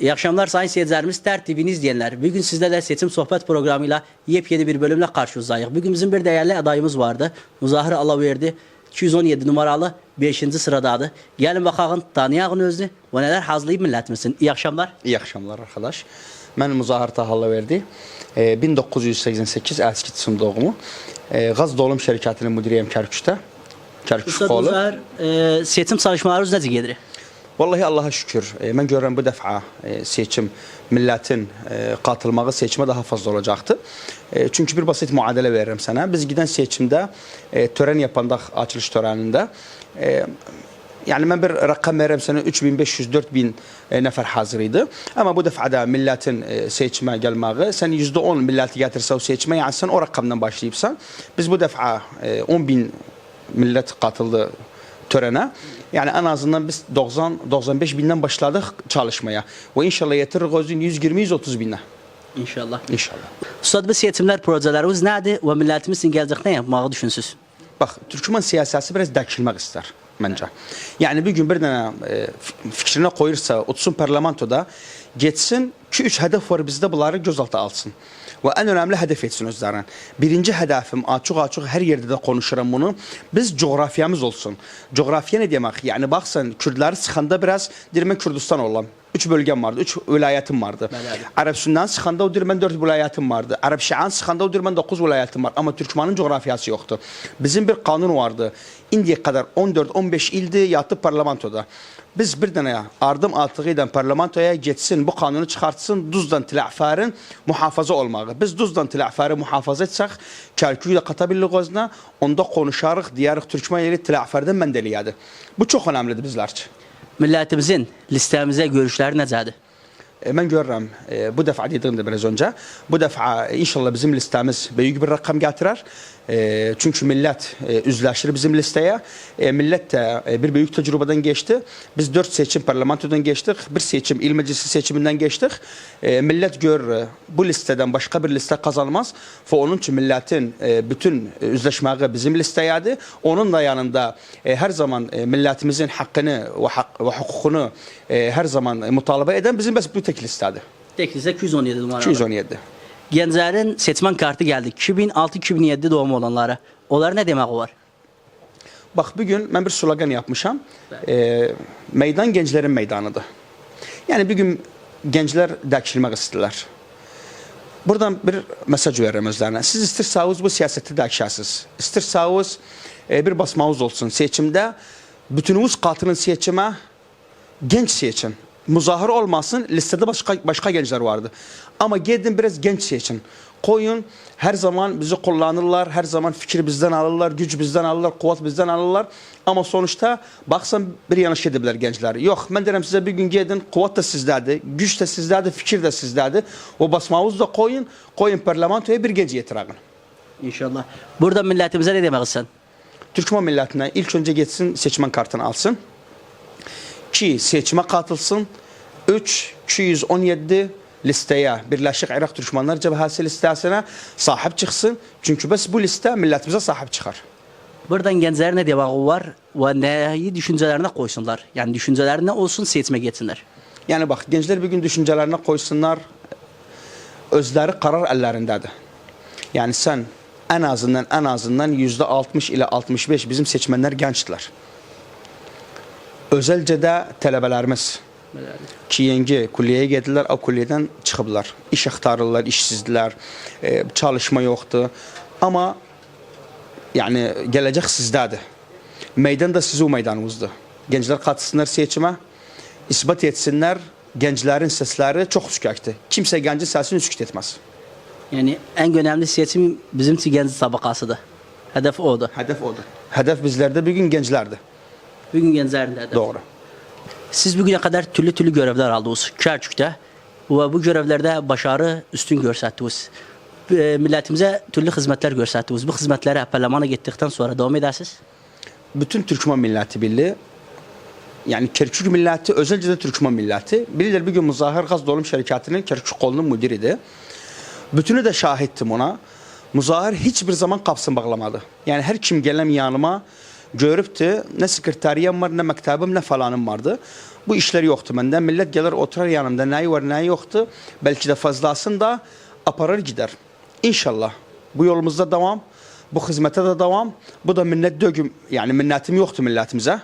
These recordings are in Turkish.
İyi akşamlar sayın seyircilerimiz, Ter TV'ni izleyenler. Bugün sizlerle seçim sohbet programıyla yepyeni bir bölümle karşınızdayız. Bugün bizim bir değerli adayımız vardı. Muzahir Alaverdi 217 numaralı 5. sıradadı. Gelin bakalım tanıyağın özünü ve neler hazırlayıp milletimizin. İyi akşamlar. İyi akşamlar arkadaş. Ben Muzahir Tahallı verdi. Ee, 1988 Əskiçim doğumu. Ee, Gaz Dolum Şirkətinin müdiriyəm Kərkükdə. Kərkük kolu. Muzahir, e, seçim çalışmalarınız necə gedir? Vallahi Allaha şükür. E, mən görürəm bu dəfə e, seçim millətin e, qatılmağı seçimə daha fazla olacaqdı. E, çünki bir basit müadilə verirəm sənə. Biz gedən seçimdə e, törən yapandaq açılış törənində e, Yəni mən bir rəqəm verirəm sənə 3500-4000 e, nəfər hazır idi. Amma bu dəfə də millətin e, seçimə gəlməyi, sən %10 milləti gətirsə o seçimə, yəni sən o rəqəmdən başlayıbsan. Biz bu dəfə e, 10000 millət qatıldı törənə. Yəni ən azından biz 90-95 bindən başladıq çalışmaya. Və inşallah yetiririk özün 120-130 binə. İnşallah. İnşallah. Üstad bu seçimler projeleriniz nedir ve milletimizin gelecekte yapmağı düşünsüz? Bax, Türkmen siyasəti biraz dəkilmək istər məncə. Yəni bir gün bir dənə e, fikrinə qoyursa, parlamentoda, getsin 2-3 hədəf var bizdə bunları gözaltı alsın. Və ən önəmli hədəf etsin özlərinə. Birinci hədəfim açıq-açıq hər yerdə də konuşuram bunu. Biz coğrafiyamız olsun. Coğrafiya nə demək? Yəni baxsan Kürdləri sıxanda biraz deyir mən Kürdistan olam. 3 bölgəm vardı, 3 vilayətim vardı. Ərəb Sünnan sıxanda o deyir mən 4 vilayətim vardı. Ərəb Şian sıxanda o deyir mən 9 vilayətim var. Amma Türkmanın coğrafiyası yoxdur. Bizim bir qanun vardı. İndiyə qədər 14-15 ildir yatıb parlamentoda. Biz bir dənə ardım atlığı ilə parlamentoya getsin, bu qanunu çıxartsın, Duzdan Tiləfərin mühafaza olmağı. Biz Duzdan Tiləfəri mühafaza etsək, Kərküyü də qata bilirik özünə, onda konuşarıq, deyərik Türkmen yeri Tiləfərdən məndəliyədir. Bu çox önəmlidir bizlər üçün. Milletimizin listemize görüşleri necədir? Mən görürəm, bu dəfə dediyim də biraz öncə, bu dəfə inşallah bizim listəmiz böyük bir rəqəm gətirər. Çünki millət üzləşir bizim listəyə. Millət də bir böyük təcrübədən keçdi. Biz 4 seçim parlamentodan keçdik, bir seçim il məclisi seçimindən keçdik. Millət görür, bu listədən başqa bir listə qazanmaz və onun üçün millətin bütün üzləşməyi bizim listəyədir. Onun da yanında hər zaman millətimizin haqqını və, hüququnu hər zaman mütalibə edən bizim bəs tek listədir. Tek liste 217 numaralı. 217. Gençlerin seçmen kartı geldi. 2006-2007 doğumlu olanlara. Onlar ne demek var? Bax bu gün mən bir slogan yapmışam. E, meydan gənclərin meydanıdır. Yəni bir gün gənclər dəkilmək istəyirlər. Buradan bir mesaj verirəm özlərinə. Siz istirseniz bu siyaseti dəkişəsiz. İstirseniz e, bir basmağınız olsun seçimdə. Bütününüz qatılın seçimə. Genç seçin. Muzahir olmasın. Listede başka başka gençler vardı. Ama gedin biraz genç seçin. Koyun her zaman bizi kullanırlar. Her zaman fikir bizden alırlar. Güç bizden alırlar. Kuvvet bizden alırlar. Ama sonuçta baksan bir yanlış ediblər gençler. Yok ben derim size bir gün gedin. Kuvvet de sizdədir. Güç de sizdədir. Fikir de sizdədir. O basmağınızı da koyun. Koyun parlamentoya bir genç yetirəğin. İnşallah. Burada milletimize ne demek sen? Türkmen millətinə ilk öncə getsin seçmen kartını alsın. 2. Seçimə qatılsın. 3. 217 listəyə Birləşik İraq Türkmenlər Cəbhəsi listəsinə sahib çıxsın. Çünki bəs bu listə millətimizə sahib çıxar. Buradan gençlerin ne demek var ve neyi düşüncelerine koysunlar. Yani düşüncelerine olsun seçime geçsinler. Yəni bax, gənclər bir gün düşüncələrinə qoysunlar. Özləri qərar əllərindədir. Yəni sən ən azından ən azından %60 ilə 65 bizim seçmenlər gəncdilər. Özəlcə də tələbələrimiz ki, yeni kulliyə gedirlər, o kulliyədən çıxıblar. İş axtarırlar, işsizdirlər, e, çalışma yoxdur. Amma yəni gələcək sizdədir. Meydan da sizin meydanınızdır. Gənclər qatılsınlar seçimə, isbat etsinlər. Gənclərin səsləri çox üskəkdir. Kimsə gəncin səsini üskət etməz. Yani en önemli seçim bizim için genç tabakasıdır. Hedef odur. Hədəf odur. Hədəf bizlərdə bir gün gənclərdir. Bugün de hedefi. Doğru. Siz bugüne kadar türlü türlü görevler aldınız Kerkük'te ve bu görevlerde başarı üstün gösterdiniz. E, Milletimize türlü hizmetler gösterdiniz. Bu hizmetlere parlamento gittikten sonra devam edersiniz. bütün Türkmen milləti birliyi, yəni Kerkük milləti, özəlcə də Türkmen milləti, bilirlər bir gün Muzahir Qaz Dolum şirkətinin Kerkük qolunun müdiridir. Bütünü də şahiddim ona. Muzahir heç bir zaman qapısını bağlamadı. Yəni hər kim gələm yanıma görübdü, nə sekretariyam var, nə məktəbim, nə falanım vardı. Bu işler yoktu məndə. Millət gəlir oturar yanımda. Nəyi var, nəyi yoxdur. Bəlkə də fazlasını da aparır gider. İnşallah bu yolumuzda devam. Bu xidmətə də devam. Bu da minnət dögüm, yəni minnətim yoxdur millətimizə.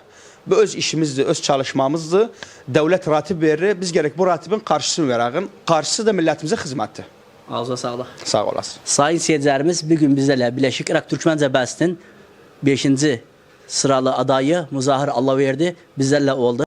Bu öz işimizdir, öz çalışmamızdır. Dövlət ratib verir. Biz gərək bu ratibin qarşısını verəğin. Qarşısı da millətimizə xidmətdir. Ağzına sağlıq. Sağ olasın. Sayın seyircilerimiz bugün bizlerle Birleşik Irak Türkmen Cebesi'nin 5. sıralı adayı Muzahir Allahverdi bizlerle oldu.